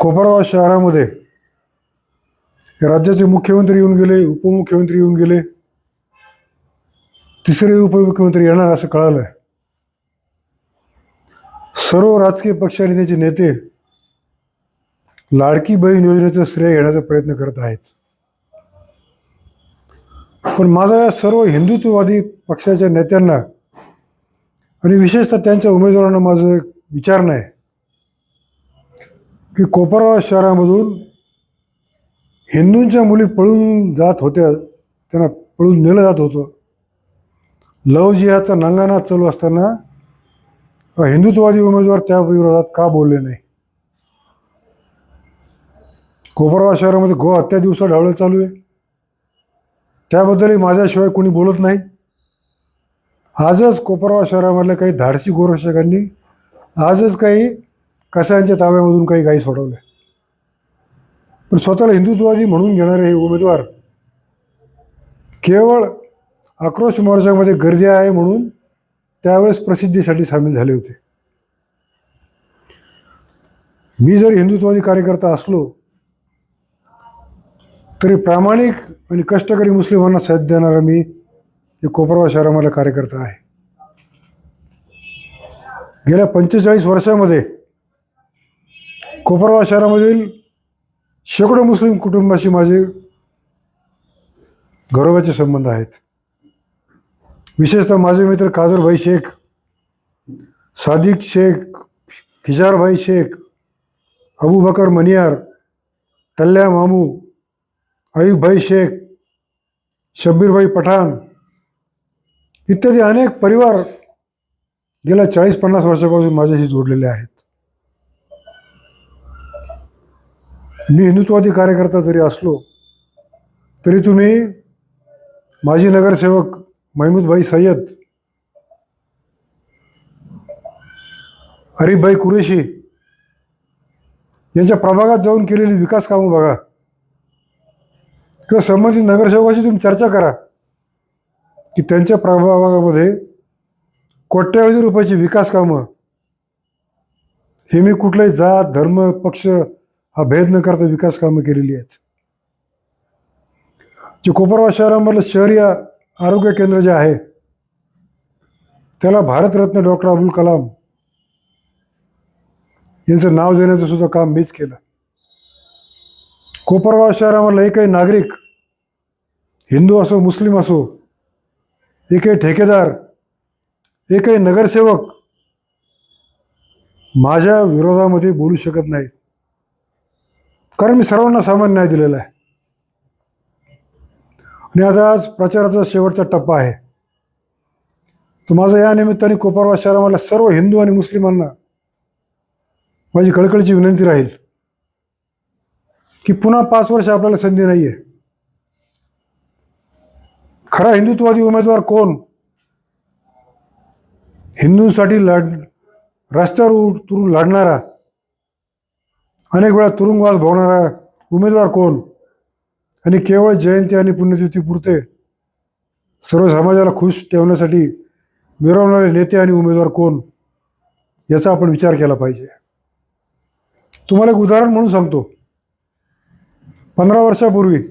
कोपरगाव शहरामध्ये राज्याचे मुख्यमंत्री येऊन गेले उपमुख्यमंत्री येऊन गेले तिसरे उपमुख्यमंत्री येणार असं कळालं आहे सर्व राजकीय पक्ष आणि त्याचे नेते लाडकी बहीण योजनेचं श्रेय घेण्याचा प्रयत्न करत आहेत. पण माझा या सर्व हिंदुत्ववादी पक्षाच्या नेत्यांना आणि विशेषतः त्यांच्या उमेदवारांना माझं एक विचारणं आहे की कोपरगाव शहरामधून हिंदूंच्या मुली पळून जात होत्या त्यांना पळून नेलं जात होतं. लव जिहाचा नांगानाथ चालू असताना हिंदुत्ववादी उमेदवार त्या विरोधात का बोलले नाही? कोपरगाव शहरामध्ये गो हत्या दिवसा ढावळं चालू आहे. त्याबद्दलही माझ्याशिवाय कोणी बोलत नाही. आजच कोपरगाव शहरामधल्या काही धाडसी गोरक्षकांनी आजच काही कसायांच्या ताब्यामधून काही गायी सोडवल्या पण स्वतःला हिंदुत्ववादी म्हणून घेणारे हे उमेदवार केवळ आक्रोश मोर्चामध्ये गर्दी आहे म्हणून त्यावेळेस प्रसिद्धीसाठी सामील झाले होते. मी जर हिंदुत्ववादी कार्यकर्ता असलो तरी प्रामाणिक आणि कष्टकरी मुस्लिमांना साथ देणारा मी हे कोपरगाव शहरामधला कार्यकर्ता आहे. गेल्या पंचेचाळीस वर्षामध्ये कोपरगाव शहरामधील शेकडो मुस्लिम कुटुंबाशी माझे गौरवाचे संबंध आहेत. विशेषतः माझे मित्र काजरभाई शेख सादिक शेख खिजारभाई शेख अबू बकर मनियार टल्ल्या मामू अयुबभाई शेख शब्बीरभाई पठाण इत्यादी अनेक परिवार गेल्या चाळीस पन्नास वर्षापासून माझ्याशी जोडलेले आहेत. मी हिंदुत्ववादी कार्यकर्ता जरी असलो तरी तुम्ही माजी नगरसेवक महमूदभाई सय्यद हरीफभाई कुरेशी यांच्या प्रभागात जाऊन केलेली विकास कामं बघा. किंवा संबंधित नगरसेवकाशी तुम्ही चर्चा करा की त्यांच्या प्रभागामध्ये कोट्यावधी रुपयाची विकास कामं हे मी कुठलाही जात धर्म पक्ष हा भेद न करता विकास कामं केलेली आहेत. जे कोपरवा शहरामधलं शहरी आरोग्य केंद्र जे आहे त्याला भारतरत्न डॉक्टर अब्दुल कलाम यांचं नाव देण्याचं सुद्धा काम मीच केलं. कोपरगाव शहरामधला एकही नागरिक हिंदू असो मुस्लिम असो एकही ठेकेदार एकही नगरसेवक माझ्या विरोधामध्ये बोलू शकत नाही कारण मी सर्वांना सामान न्याय दिलेला आहे. आणि आता आज प्रचाराचा शेवटचा टप्पा आहे. तर माझं या निमित्ताने कोपरवा शहरामधल्या सर्व हिंदू आणि मुस्लिमांना माझी कळकळीची विनंती राहील की पुन्हा पाच वर्ष आपल्याला संधी नाही आहे खरा हिंदुत्ववादी उमेदवार कोण? हिंदूंसाठी लढ रस्त्यावर उतरून लढणारा अनेक वेळा तुरुंगवास भोगणारा उमेदवार कोण? आणि केवळ जयंती आणि पुण्यतिथीपुरते सर्व समाजाला खुश ठेवण्यासाठी मिरवणारे नेते आणि उमेदवार कोण? याचा आपण विचार केला पाहिजे. तुम्हाला एक उदाहरण म्हणून सांगतो. पंधरा वर्षापूर्वी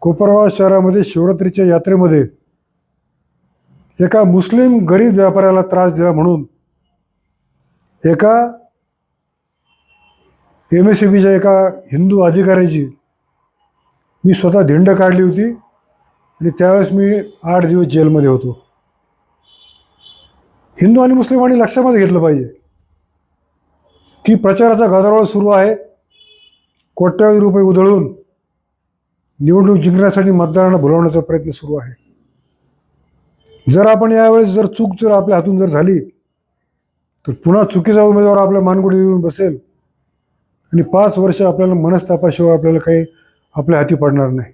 कोपरगाव शहरामध्ये शिवरात्रीच्या यात्रेमध्ये एका मुस्लिम गरीब व्यापाऱ्याला त्रास दिला म्हणून एका एम एस सी बीच्या एका हिंदू अधिकाऱ्याची मी स्वतः धिंड काढली होती आणि त्यावेळेस मी आठ दिवस जेलमध्ये होतो. हिंदू आणि मुस्लिमांनी लक्षामध्ये घेतलं पाहिजे. की प्रचाराचा गदारोळ सुरू आहे. कोट्यावधी रुपये उधळून निवडणूक जिंकण्यासाठी मतदारांना भुलवण्याचा प्रयत्न सुरू आहे. जर आपण यावेळेस जर चूक जर आपल्या हातून जर झाली तर पुन्हा चुकीचा उमेदवार आपल्या मानगुडी येऊन बसेल. आणि पाच वर्ष आपल्याला मनस्तापाशिवाय आपल्याला काही आपल्या हाती पडणार नाही.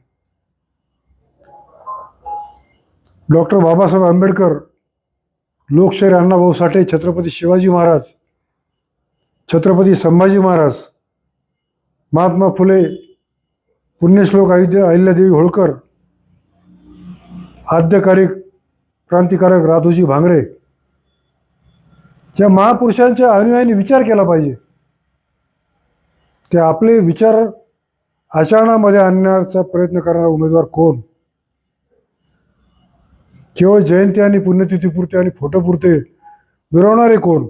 डॉक्टर बाबासाहेब आंबेडकर लोकशाहीर अण्णाभाऊ साठे छत्रपती शिवाजी महाराज छत्रपती संभाजी महाराज महात्मा फुले पुण्यश्लोक अयोध्या अहिल्यादेवी होळकर आद्यकारी क्रांतिकारक राधोजी भांगरे या महापुरुषांच्या अनुयायांनी विचार केला पाहिजे. ते आपले विचार आचरणामध्ये आणण्याचा प्रयत्न करणारा उमेदवार कोण? केवळ जयंती आणि पुण्यतिथीपुरते आणि फोटोपुरते मिरवणारे कोण?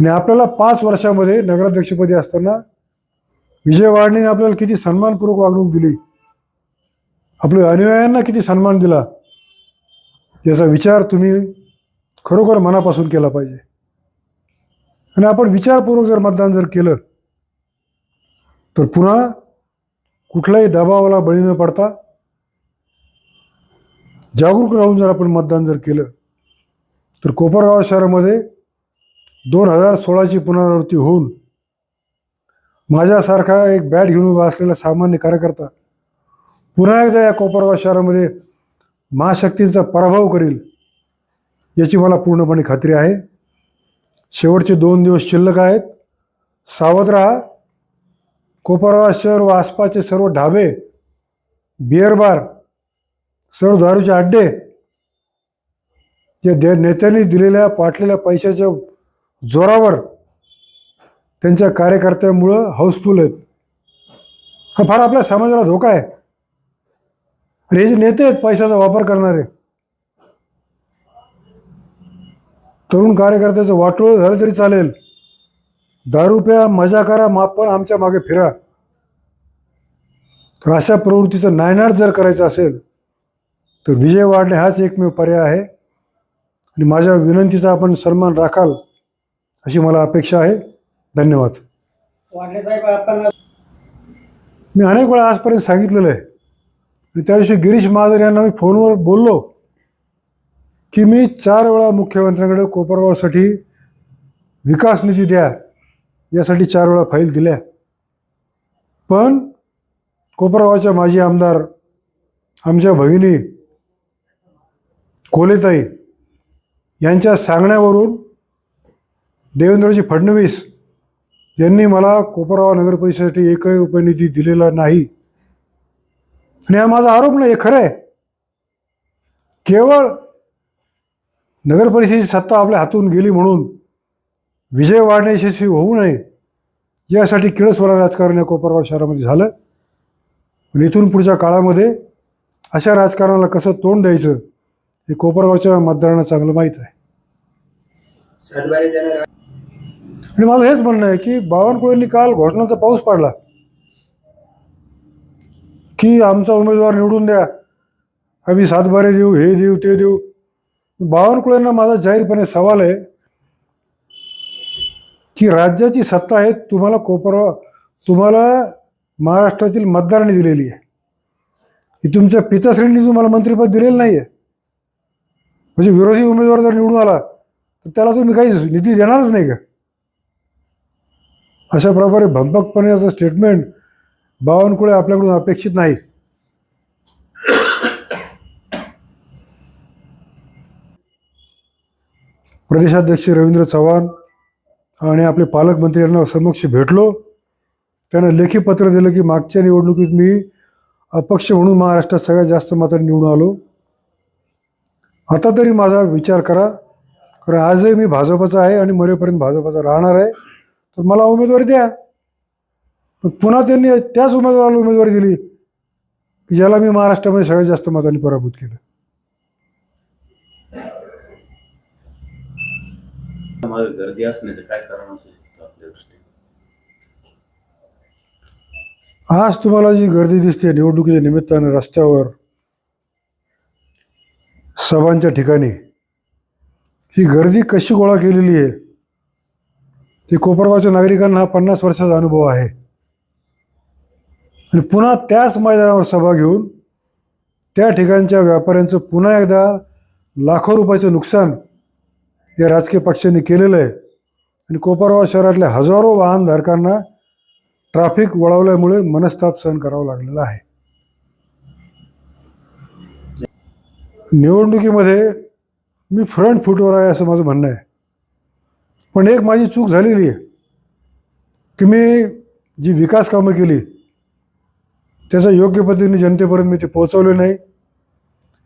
आणि आपल्याला पाच वर्षामध्ये नगराध्यक्षपदी असताना विजयवाडणीने आपल्याला किती सन्मानपूर्वक वागणूक दिली? आपल्या अनुयायांना किती सन्मान दिला? याचा विचार तुम्ही खरोखर मनापासून केला पाहिजे. आणि आपण विचारपूर्वक जर मतदान जर केलं तर पुन्हा कुठल्याही दबावाला बळी न पडता जागरूक राहून जर आपण मतदान जर केलं तर कोपरगाव शहरामध्ये दोन हजार सोळाची पुनरावृत्ती होऊन माझ्यासारखा एक बॅट घेऊन उभा असलेला सामान्य कार्यकर्ता पुन्हा एकदा या कोपरगाव शहरामध्ये महाशक्तींचा पराभव करील याची मला पूर्णपणे खात्री आहे. शेवटचे दोन दिवस शिल्लक आहेत. सावध राहा. कोपरवा शहर व आसपासचे सर्व ढाबे बिअर बार सर्व दारूचे अड्डे या दे नेत्यांनी दिलेल्या पाठलेल्या पैशाच्या जोरावर त्यांच्या कार्यकर्त्यांमुळं हाऊसफुल आहेत. हा फार आपल्या समाजाला धोका आहे. आणि हे जे नेते आहेत पैशाचा वापर करणारे तरुण कार्यकर्त्याचं वाटोळ झालं तरी चालेल. दारू प्या मजा करा माप पण आमच्या मागे फिरा. तर अशा प्रवृत्तीचं नायनाट जर करायचं असेल तर विजय वाढणे हाच एकमेव पर्याय आहे. आणि माझ्या विनंतीचा आपण सन्मान राखाल अशी मला अपेक्षा आहे. धन्यवाद. वाढले साहेब आपण मी अनेक वेळा आजपर्यंत सांगितलेलं आहे. आणि त्या दिवशी गिरीश महाजन यांना मी फोनवर बोललो की मी चार वेळा मुख्यमंत्र्यांकडे कोपरगावसाठी विकास निधी द्या. यासाठी चार वेळा फाईल दिल्या. पण कोपरगावच्या माजी आमदार आमच्या भगिनी कोलेताई यांच्या सांगण्यावरून देवेंद्रजी फडणवीस यांनी मला कोपरगाव नगर परिषदेसाठी एकही रुपये निधी दिलेला नाही. आणि हा माझा आरोप नाही हे खरं आहे. केवळ नगर परिषदेची सत्ता आपल्या हातून गेली म्हणून विजय वाढणे यशस्वी होऊ नये यासाठी किळसवाला राजकारण या कोपरगाव शहरामध्ये झालं. पण इथून पुढच्या काळामध्ये अशा राजकारणाला कसं तोंड द्यायचं हे कोपरगावच्या मतदारांना चांगलं माहीत आहे. आणि माझं हेच म्हणणं आहे की बावनकुळेंनी काल घोषणाचा पाऊस पाडला. की आमचा उमेदवार निवडून द्या. आम्ही सातबारे देऊ हे देऊ ते देऊ. बावनकुळेंना माझा जाहीरपणे सवाल आहे की राज्याची सत्ता आहे तुम्हाला कोपरवा तुम्हाला महाराष्ट्रातील मतदारांनी दिलेली आहे. ही तुमच्या पिताश्रेणी तुम्हाला मंत्रिपद दिलेलं नाही आहे म्हणजे विरोधी उमेदवार जर निवडून आला तर त्याला तुम्ही काही निधी देणारच नाही का? अशा प्रकारे भंपकपणे असं स्टेटमेंट बावनकुळे आपल्याकडून अपेक्षित नाही. प्रदेशाध्यक्ष रवींद्र चव्हाण आणि आपले पालकमंत्री यांना समक्ष भेटलो. त्यांना लेखी पत्र दिलं की मागच्या निवडणुकीत मी अपक्ष म्हणून महाराष्ट्रात सगळ्यात जास्त मात्र निवडून आलो. आता तरी माझा विचार करा. कारण आजही मी भाजपचा आहे आणि मरेपर्यंत भाजपचा राहणार आहे. तर मला उमेदवारी द्या. पुन्हा त्यांनी त्याच उमेदवाराला उमेदवारी दिली की ज्याला मी महाराष्ट्रामध्ये सगळ्यात जास्त मतांनी पराभूत केलं. मागे गर्दी असण्याचं काय कारण असू शकतं आपल्या दृष्टीने आज तुम्हाला जी गर्दी दिसते निवडणुकीच्या निमित्तानं रस्त्यावर सभांच्या ठिकाणी ही गर्दी कशी गोळा केलेली आहे? ती कोपरगावच्या नागरिकांना हा पन्नास वर्षाचा अनुभव आहे. आणि पुन्हा त्याच मैदानावर सभा घेऊन त्या ठिकाणच्या व्यापाऱ्यांचं पुन्हा एकदा लाखो रुपयाचं नुकसान या राजकीय पक्षांनी केलेलं आहे. आणि कोपरगाव शहरातल्या हजारो वाहनधारकांना ट्रॅफिक वळवल्यामुळे मनस्ताप सहन करावा लागलेला आहे. निवडणुकीमध्ये मी फ्रंट फुटवर आहे असं माझं म्हणणं आहे. पण एक माझी चूक झालेली आहे की मी जी विकास कामं केली त्याचा योग्य पद्धतीने जनतेपर्यंत मी ते पोहोचवले नाही.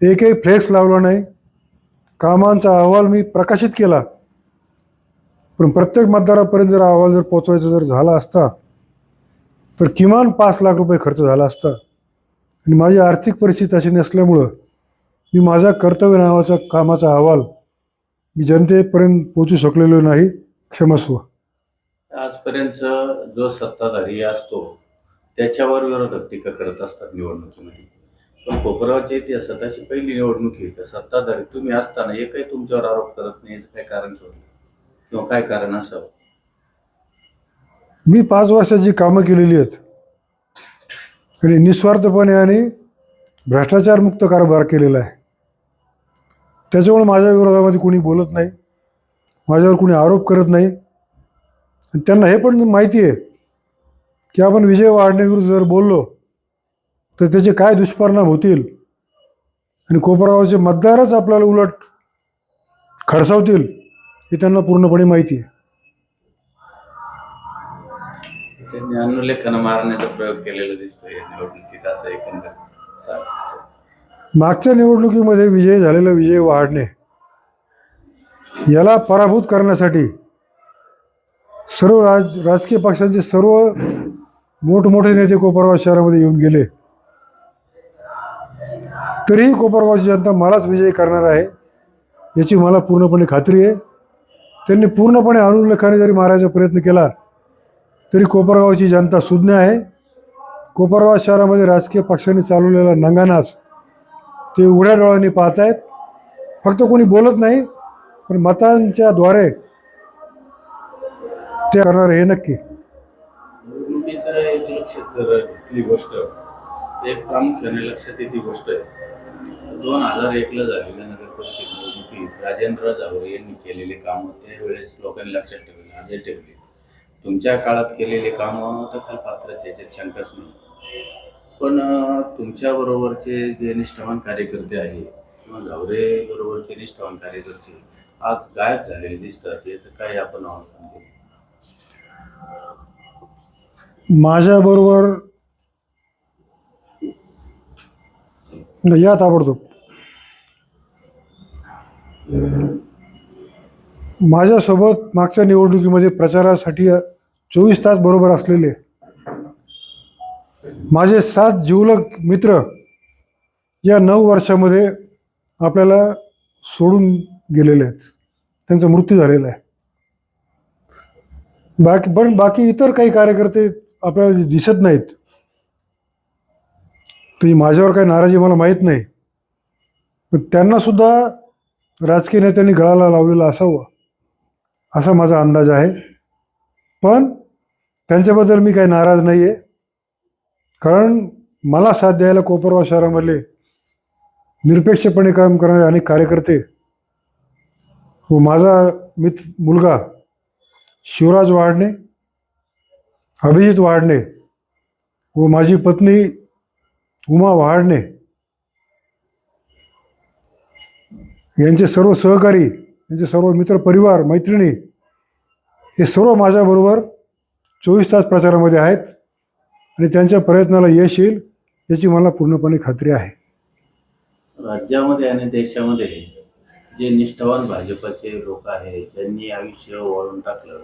एकही फ्लेक्स लावला नाही. कामांचा अहवाल मी प्रकाशित केला. पण प्रत्येक मतदारापर्यंत जर अहवाल जर पोचवायचा जर झाला असता तर किमान पाच लाख रुपये खर्च झाला असता. आणि माझी आर्थिक परिस्थिती अशी नसल्यामुळं मी माझा कर्तव्य नावाचा कामाचा अहवाल मी जनतेपर्यंत पोचू शकलेलो नाही क्षमस्व. आजपर्यंत जो सत्ताधारी असतो त्याच्यावर विरोधक टीका करत असतात निवडणुकीमध्ये. पण कोपरावच्या ती स्वतःची पहिली निवडणूक आहे. तर सत्ताधारी तुम्ही असताना एकही तुमच्यावर आरोप करत नाही याचं काय कारण ठरलं किंवा काय कारण असावं? मी पाच वर्षाची कामं केलेली आहेत आणि निस्वार्थपणे आणि भ्रष्टाचारमुक्त कारभार केलेला आहे. त्याच्यामुळे माझ्या विरोधामध्ये कोणी बोलत नाही माझ्यावर कोणी आरोप करत नाही. आणि त्यांना हे पण माहिती आहे की आपण विजय वाढण्याविरुद्ध जर बोललो तर त्याचे काय दुष्परिणाम होतील? आणि कोपरगावचे मतदारच आपल्याला उलट खडसावतील हे त्यांना पूर्णपणे माहिती आहे. त्यांनी अनुलेखन मारण्याचा प्रयोग केलेला दिसतोय या निवडणुकीत असं एकंदर सार दिसतंय. मागच्या निवडणुकीमध्ये विजय झालेला विजय वाढणे याला पराभूत करण्यासाठी सर्व राज राजकीय पक्षांचे सर्व मोठमोठे नेते कोपरगाव शहरामध्ये येऊन गेले. तरीही कोपरगावची जनता मलाच विजयी करणार आहे याची मला पूर्णपणे खात्री आहे. त्यांनी पूर्णपणे अनुल्लेखाने जरी मारायचा प्रयत्न केला तरी कोपरगावची जनता सुज्ञ आहे. कोपरगाव शहरामध्ये राजकीय पक्षांनी चालवलेला नंगानाच ते उघड्या डोळ्यांनी पाहत आहेत फक्त कोणी बोलत नाही पण मतांच्या द्वारे ते करणार हे नक्की. एक लक्षात घेतली गोष्ट. एक प्रामुख्याने लक्षात येते गोष्ट आहे. दोन हजार एकला झालेल्या नगर परिषद निवडणुकीत राजेंद्र जावरे यांनी केलेले कामं त्यावेळेस लोकांनी लक्षात ठेवले आजही ठेवले. तुमच्या काळात केलेले कामं तर काय पात्राचे याच्यात शंकाच नाही. पण तुमच्याबरोबरचे जे निष्ठावान कार्यकर्ते आहे किंवा जावरे बरोबरचे निष्ठावान कार्यकर्ते आज गायब झालेले दिसतात याचं काय आपण माझ्याबरोबर या ताबडतोब माझ्यासोबत मागच्या निवडणुकीमध्ये प्रचारासाठी चोवीस तास बरोबर असलेले माझे सात जिवलग मित्र या नऊ वर्षामध्ये आपल्याला सोडून गेलेले आहेत. त्यांचा मृत्यू झालेला आहे. बाकी पण बाकी इतर काही कार्यकर्ते आपल्याला दिसत नाहीत ती माझ्यावर काही नाराजी मला माहीत नाही. पण त्यांनासुद्धा राजकीय नेत्यांनी गळाला लावलेला असावं असा माझा अंदाज आहे. पण त्यांच्याबद्दल मी काही नाराज नाही आहे कारण मला साथ द्यायला कोपरगाव शहरामधले निरपेक्षपणे काम करणारे अनेक कार्यकर्ते व माझा मित मुलगा शिवराज वाढणे अभिजित वाडणे व माझी पत्नी उमा वहाडणे यांचे सर्व सहकारी यांचे सर्व मित्र परिवार मैत्रिणी हे सर्व माझ्याबरोबर चोवीस तास प्रचारामध्ये आहेत आणि त्यांच्या प्रयत्नाला यश येईल याची मला पूर्णपणे खात्री आहे. राज्यामध्ये आणि देशामध्ये जे निष्ठावान भाजपचे लोक आहेत त्यांनी आयुष्य वळून टाकलं.